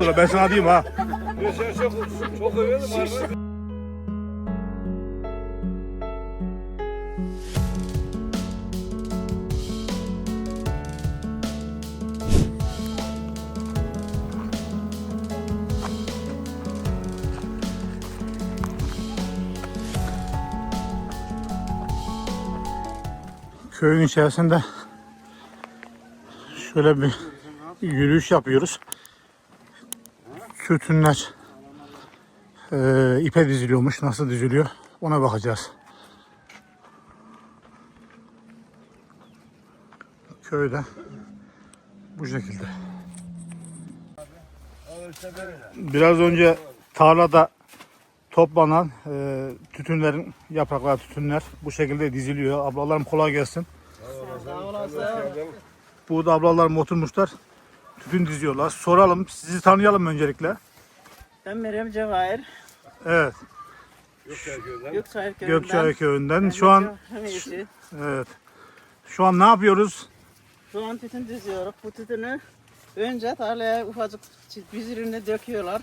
Ben sana diyeyim ha. Çok, çok. Köyün içerisinde şöyle bir yürüyüş yapıyoruz. Tütünler eee ipe diziliyormuş. Nasıl diziliyor ona bakacağız. Köyde bu şekilde. Biraz önce tarlada toplanan e, tütünlerin yapraklar tütünler bu şekilde diziliyor. Ablalarım kolay gelsin. Burada ablalarım oturmuşlar. Tütün diziyorlar. Soralım. Sizi tanıyalım öncelikle. Ben Meryem Cevahir. Evet. Gökçayır köyünden. Gökçay köyünden. Şu an Hemiyesi. evet. Şu an ne yapıyoruz? Şu an tütün diziyoruz. Bu tütünü önce tarlaya ufacık büzürünü döküyorlar.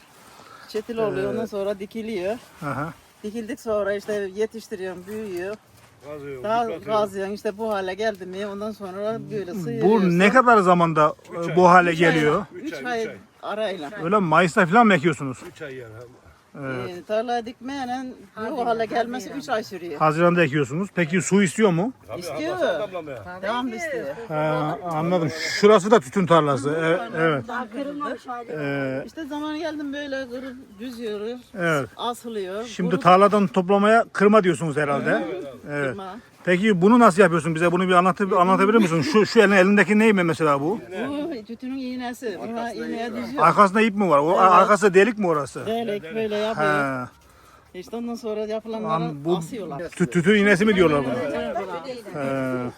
Çetil oluyor. Ondan sonra dikiliyor. Aha. Dikildik sonra işte yetiştiriyorum, büyüyor. Kazıyorum, Daha işte bu hale geldi mi ondan sonra böyle sıyırıyorsun. Bu ne kadar zamanda e, bu hale geliyor? 3 Üç ay, ay, üç ay. arayla. Öyle mi? Mayıs'ta falan mı ekiyorsunuz? 3 ay yani. Ee, tarlaya dikmeyle bu hale gelmesi 3 ay sürüyor. Haziran'da ekiyorsunuz. Peki su istiyor mu? Tabii, İstiyor. Hasan damlamaya. Devam istiyor. Ha, anladım. Şurası da tütün tarlası. E- evet. E, İşte zamanı geldim böyle kırıp düzüyoruz. evet. Asılıyor. Şimdi Kurup tarladan toplamaya kırma diyorsunuz herhalde. Evet. kırma. Peki bunu nasıl yapıyorsun? Bize bunu bir anlatı, anlatabilir misin? Şu şu elin elindeki ney mi mesela bu? Bu tütünün iğnesi. Buna iğneye. Arkasında ip mi var? O arkası delik mi orası? Delik böyle yapıyor. Ha. İşte ondan sonra yapılanları An- bu asıyorlar. tü- tütün iğnesi mi diyorlar buna?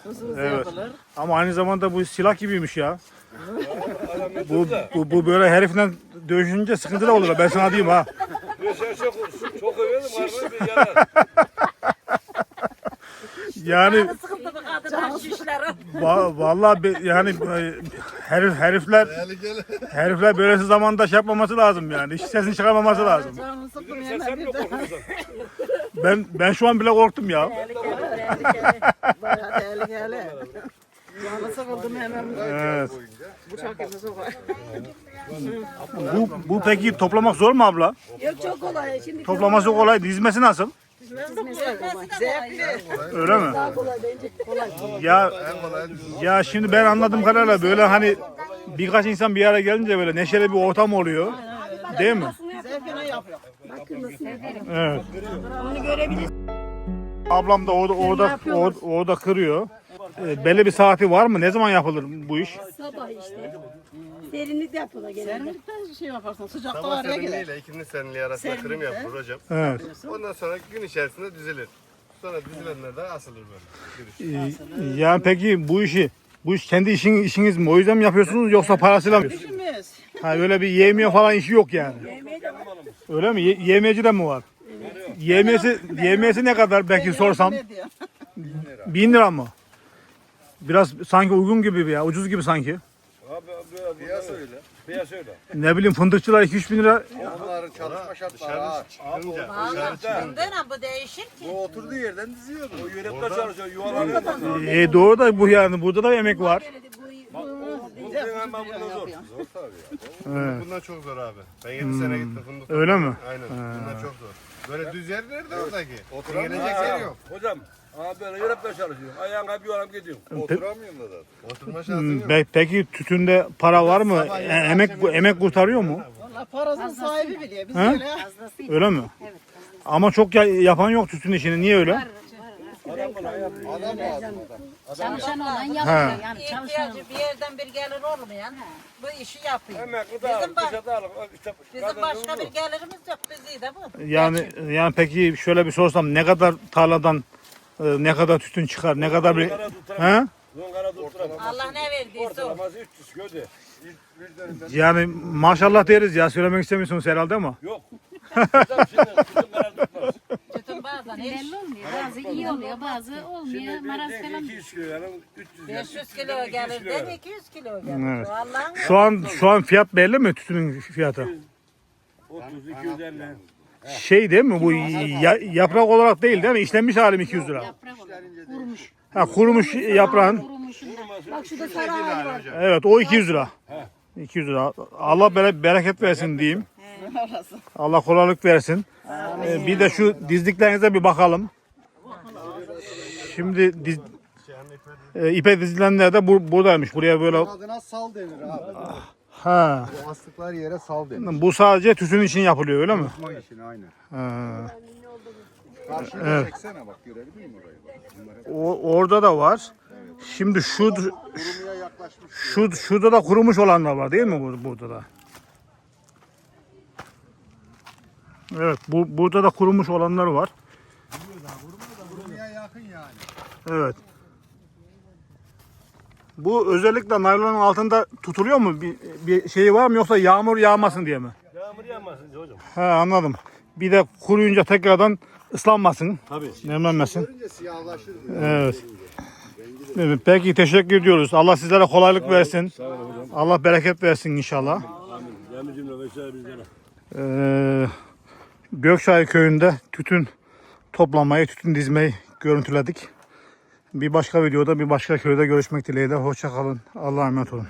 Hızlı hızlı evet. yapılır. Ama aynı zamanda bu silah gibiymiş ya. Bu, bu, bu böyle herifle dövüşünce sıkıntı da olur. Ben sana diyeyim ha. Mesela çok, çok övüyordum. Bir. Yani Sıkıldı bu kadın şişleri. va- vallahi be- yani e, herif herifler herifler böylesi zamanda şey yapmaması lazım yani. Hiç sesini çıkarmaması lazım. Hemen bir de. Ben ben şu an bile korktum ya. Bayağı tehlikeli. Canı sıkıldım hemen Evet. bıçak gibi sokar. Bu, bu peki toplamak zor mu abla? Yok çok kolay. Şimdi Toplaması kolay, dizmesi nasıl? Öyle mi? Ya ya şimdi ben anladığım kadarıyla böyle hani birkaç insan bir araya gelince böyle neşeli bir ortam oluyor. Değil mi? Evet. Ablam da orada orada orada, orada kırıyor. Ee, belli bir saati var mı? Ne zaman yapılır bu iş? Sabah işte. Serinlik de yapılır genelde. Serinlikten şey yaparsan sıcakta Sabah var ya gider. serinliğiyle ikindi serinliği arasında kırım yapılır hocam. Evet. Ondan sonra gün içerisinde düzülür. Sonra düzülenler de asılır böyle. Ee, yani peki bu işi bu iş kendi işin işiniz mi? O yüzden mi yapıyorsunuz yoksa parasıyla mı? İşimiz. Ha öyle bir yemiyor falan işi yok yani. Öyle mi? Ye- yemeci de mi var? Yemesi, yemesi ne kadar belki sorsam? Ne diyor? Bin lira mı? Biraz sanki uygun gibi ya, ucuz gibi sanki. Abi biraz piyasa öyle. Piyasa öyle. Ne bileyim fındıkçılar 2-3 bin lira. Onların çalışma şartları dışarı çıkınca. Bundan bu değişir ki. Bu oturduğu yerden diziyordu. O yönetimde çalışıyor. Yuvalanıyor. E, doğru da bu yani burada da emek var. Bundan çok zor abi. Ben 7 sene gittim fındık. Öyle mi? Aynen. Bunlar çok zor. Böyle düz yer nerede oradaki? Gelecek yer yok. Hocam. Abi böyle yönetimde çalışıyor. Ayağına bir yoram gidiyor. Oturamıyorum da zaten. Oturma şansın Hmm, yok. pe- Peki tütünde para var mı? E, emek emek kurtarıyor mu? Valla parasının sahibi biliyor. Biz Ha? böyle Öyle mi? Ama çok ya- yapan yok tütün işini. Niye öyle? Çalışan olan yapıyor. Yani çalışan ihtiyacı bir yerden bir gelir olmayan bu işi yapıyor. Emekli de işte Bizim kadın başka bir gelirimiz yok. Bizi de bu. Yani yani peki şöyle bir sorsam ne kadar tarladan e, ne kadar tütün çıkar? Ne kadar bir tutturamaz. Allah ne verdiyse o. Ortalaması 300 gördü. Yani maşallah deriz ya söylemek istemiyorsunuz herhalde ama. Yok. Hocam şimdi bizim karar tutmaz. Tütün bazen hiç. Belli olmuyor. Bazı iyi oluyor, bazı olmuyor. Maraz falan. 200 kilo yani 300 yani. 500 kilo gelir. Den 200 kilo gelir. Evet. Allah'ın Şu an şu an fiyat belli mi tütünün fiyatı? 30 250. Şey değil mi bu ya- yaprak olarak değil değil mi? İşlenmiş halim 200 lira. Yaprak olur. Kurumuş. Ha kurumuş yaprağın. Kurumuşundan. Bak şurada sarı hali var. Evet o 200 lira. 200 lira. Allah bere- bereket versin diyeyim. Allah kolaylık versin. Ee, bir de şu dizliklerinize bir bakalım. Şimdi diz, e, ipe dizilenler de bu, buradaymış. Buraya böyle Adına sal denir abi. Ha. Bu astıklar yere sal denir. Bu sadece tütün için yapılıyor öyle mi? Tutma işini aynen. Ha. Karşıya çeksene bak görebilir misin orayı? Bak. O, orada da var. Şimdi şu kurumaya yaklaşmış. şu şurada da kurumuş olanlar var değil mi bu- burada da? Evet, bu burada da kurumuş olanlar var. Kurumaya yakın yani. Evet. Bu özellikle naylonun altında tutuluyor mu? Bir, bir şeyi var mı yoksa yağmur yağmasın diye mi? Yağmur yağmasın hocam. He anladım. Bir de kuruyunca tekrardan ıslanmasın. Tabii. Nemlenmesin. Evet. Evet, Peki teşekkür ediyoruz. Allah sizlere kolaylık versin. Allah bereket versin inşallah. Amin. Cümle vesaire bizlere. Ee, Gökçay köyünde tütün toplamayı, tütün dizmeyi görüntüledik. Bir başka videoda bir başka köyde görüşmek dileğiyle. Hoşça kalın. Allah'a emanet olun.